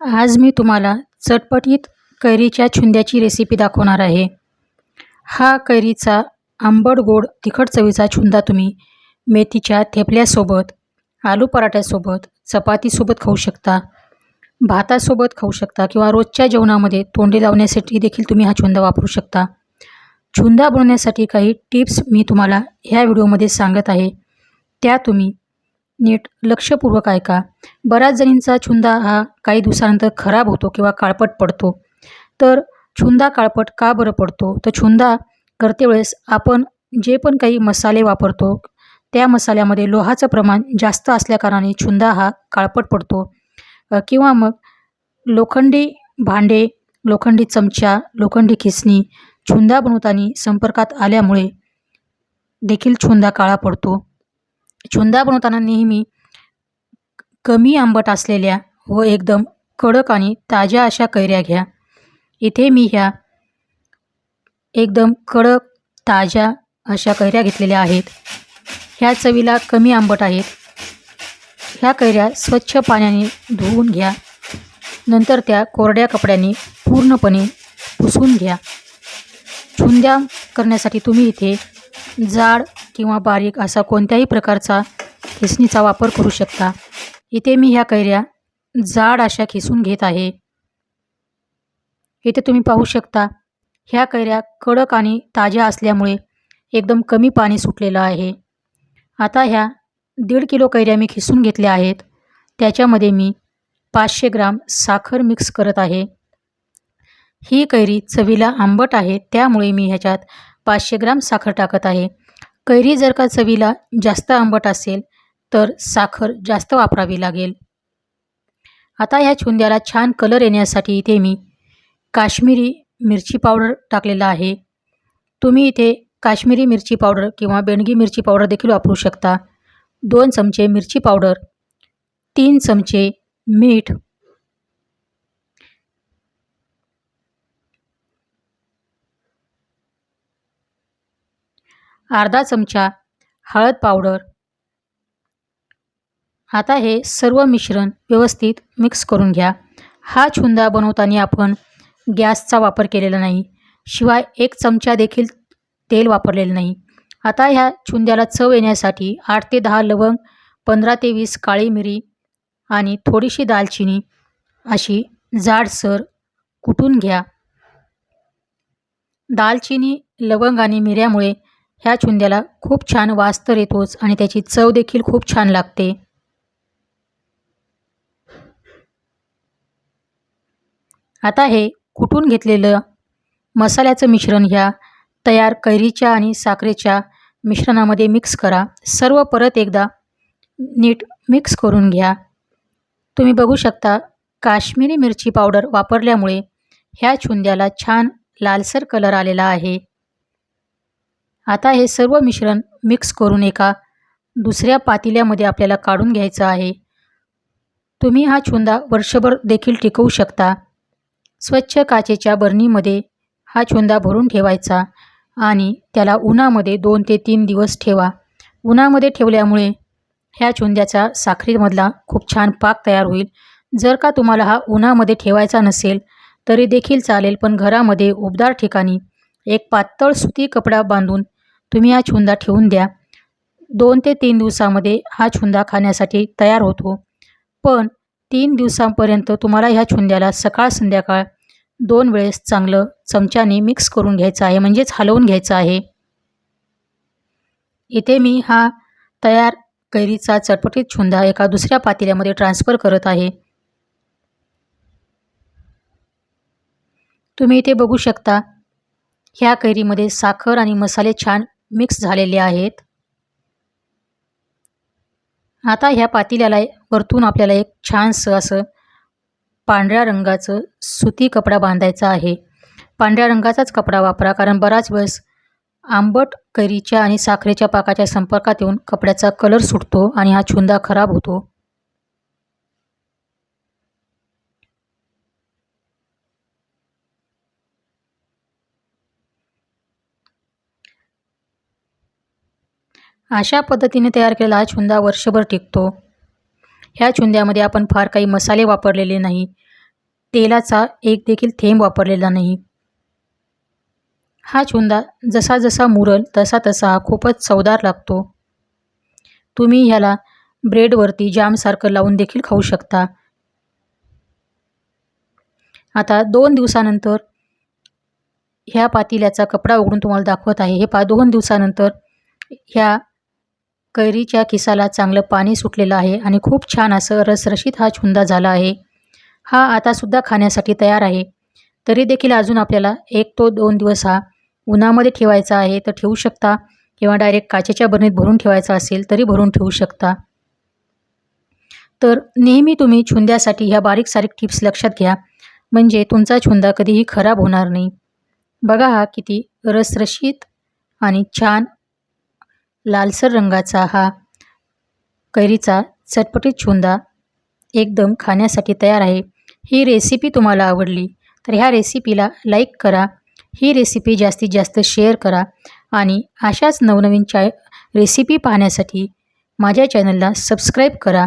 आज मी तुम्हाला चटपटीत कैरीच्या छुंद्याची रेसिपी दाखवणार आहे. हा कैरीचा आंबट गोड तिखट चवीचा छुंदा तुम्ही मेथीच्या थेपल्यासोबत आलू पराठ्यासोबत चपातीसोबत खाऊ शकता भातासोबत खाऊ शकता किंवा रोजच्या जेवणामध्ये तोंडी लावण्यासाठी देखील तुम्ही हा छुंदा वापरू शकता. छुंदा बनवण्यासाठी काही टिप्स मी तुम्हाला ह्या व्हिडिओमध्ये सांगत आहे. त्या तुम्ही नीट लक्षपूर्वक ऐका. बऱ्याच जणींचा छुंदा हा काही दिवसानंतर खराब होतो किंवा काळपट पडतो. तर छुंदा काळपट का बरं पडतो? तर छुंदा करते वेळेस आपण जे पण काही मसाले वापरतो त्या मसाल्यामध्ये लोहाचं प्रमाण जास्त असल्याकारणाने छुंदा हा काळपट पडतो. किंवा मग लोखंडी भांडे लोखंडी चमचा लोखंडी खिसणी छुंदा बनवताना संपर्कात आल्यामुळे देखील छुंदा काळा पडतो. चुंदा बनवताना नेहमी कमी आंबट असलेल्या व एकदम कडक आणि ताज्या अशा कैऱ्या घ्या. इथे मी ह्या एकदम कडक ताज्या अशा कैऱ्या घेतलेल्या आहेत. ह्या चवीला कमी आंबट आहेत. ह्या कैऱ्या स्वच्छ पाण्याने धुवून घ्या. नंतर त्या कोरड्या कपड्याने पूर्णपणे पुसून घ्या. छुंद्या करण्यासाठी तुम्ही इथे जाड किंवा बारीक असा कोणत्याही प्रकारचा खिसणीचा वापर करू शकता. इथे मी ह्या कैऱ्या जाड अशा खिसून घेत आहे. इथे तुम्ही पाहू शकता ह्या कैऱ्या कडक आणि ताज्या असल्यामुळे एकदम कमी पाणी सुटलेलं आहे. आता ह्या दीड किलो कैऱ्या मी खिसून घेतल्या आहेत. त्याच्यामध्ये मी पाचशे ग्राम साखर मिक्स करत आहे. ही कैरी चवीला आंबट आहे त्यामुळे मी ह्याच्यात पाचशे ग्राम साखर टाकत आहे. कैरी जर का चवीला जास्त आंबट असेल तर साखर जास्त वापरावी लागेल. आता ह्या छुंद्याला छान कलर येण्यासाठी इथे मी काश्मीरी मिरची पावडर टाकलेला आहे. तुम्ही इथे काश्मीरी मिरची पावडर किंवा बेणगी मिरची पावडर देखील वापरू शकता. दोन चमचे मिरची पावडर तीन चमचे मीठ अर्धा चमचा हळद पावडर. आता हे सर्व मिश्रण व्यवस्थित मिक्स करून घ्या. हा छुंदा बनवताना आपण गॅसचा वापर केलेला नाही शिवाय एक चमचा देखील तेल वापरलेलं नाही. आता ह्या छुंद्याला चव येण्यासाठी आठ ते दहा लवंग पंधरा ते वीस काळी मिरी आणि थोडीशी दालचिनी अशी जाडसर कुटून घ्या. दालचिनी लवंग आणि मिऱ्यामुळे ह्या छुंद्याला खूप छान वास तर येतोच आणि त्याची चव देखील खूप छान लागते. आता हे कुटून घेतलेलं मसाल्याचं मिश्रण ह्या तयार कैरीच्या आणि साखरेच्या मिश्रणामध्ये मिक्स करा. सर्व परत एकदा नीट मिक्स करून घ्या. तुम्ही बघू शकता काश्मीरी मिरची पावडर वापरल्यामुळे ह्या छुंद्याला छान लालसर कलर आलेला आहे. आता हे सर्व मिश्रण मिक्स करून एका दुसऱ्या पातेल्यामध्ये आपल्याला काढून घ्यायचं आहे. तुम्ही हा छुंदा वर्षभर देखील टिकवू शकता. स्वच्छ काचेच्या बरणीमध्ये हा छुंदा भरून ठेवायचा आणि त्याला उन्हामध्ये दोन ते तीन दिवस ठेवा. उन्हामध्ये ठेवल्यामुळे ह्या छुंद्याचा साखरीमधला खूप छान पाक तयार होईल. जर का तुम्हाला हा उन्हामध्ये ठेवायचा नसेल तरी देखील चालेल पण घरामध्ये उबदार ठिकाणी एक पातळ सुती कपडा बांधून तुम्ही हा छुंदा ठेवून द्या. दोन ते तीन दिवसामध्ये हा छुंदा खाण्यासाठी तयार होतो. पण तीन दिवसांपर्यंत तुम्हाला ह्या छुंद्याला सकाळ संध्याकाळ दोन वेळेस चांगलं चमच्याने मिक्स करून घ्यायचं आहे. म्हणजेच हलवून घ्यायचं आहे. इथे मी हा तयार कैरीचा चटपटीत छुंदा एका दुसऱ्या पातेल्यामध्ये ट्रान्सफर करत आहे. तुम्ही इथे बघू शकता ह्या कैरीमध्ये साखर आणि मसाले छान मिक्स झालेले आहेत. आता ह्या पातेल्याला वरतून आपल्याला एक छानसं असं पांढऱ्या रंगाचं सुती कपडा बांधायचा आहे. पांढऱ्या रंगाचाच कपडा वापरा कारण बराच वेळेस आंबट कैरीच्या आणि साखरेच्या पाकाच्या संपर्कात येऊन कपड्याचा कलर सुटतो आणि हा छुंदा खराब होतो. अशा पद्धतीने तयार केलेला हा छुंदा वर्षभर टिकतो. ह्या छुंद्यामध्ये आपण फार काही मसाले वापरलेले नाही. तेलाचा एक देखील थेंब वापरलेला नाही. हा चुंदा जसा जसा मुरल तसा तसा हा खूपच चवदार लागतो. तुम्ही ह्याला ब्रेडवरती जामसारखं लावून देखील खाऊ शकता. आता दोन दिवसानंतर ह्या पातेल्याचा कपडा उघडून तुम्हाला दाखवत आहे. हे पा दोन दिवसानंतर ह्या कैरीच्या किसाला चांगलं पाणी सुटलेलं आहे आणि खूप छान असं रसरशीत हा छुंदा झाला आहे. हा आतासुद्धा खाण्यासाठी तयार आहे. तरी देखील अजून आपल्याला एक तो दोन दिवस हा उन्हामध्ये ठेवायचा आहे तर ठेवू शकता किंवा डायरेक्ट काचेच्या बरणीत भरून ठेवायचा असेल तरी भरून ठेवू शकता. तर नेहमी तुम्ही छुंद्यासाठी ह्या बारीक सारीक टिप्स लक्षात घ्या. म्हणजे तुमचा छुंदा कधीही खराब होणार नाही. बघा हा किती रसरशीत आणि छान लालसर रंगाचा हा कैरीचा चटपटीत छुंदा एकदम खाण्यासाठी तयार आहे. ही रेसिपी तुम्हाला आवडली तर ह्या रेसिपीला लाईक करा. ही रेसिपी जास्तीत जास्त शेअर करा आणि अशाच नवनवीन चा रेसिपी पाहण्यासाठी माझ्या चॅनलला सबस्क्राईब करा.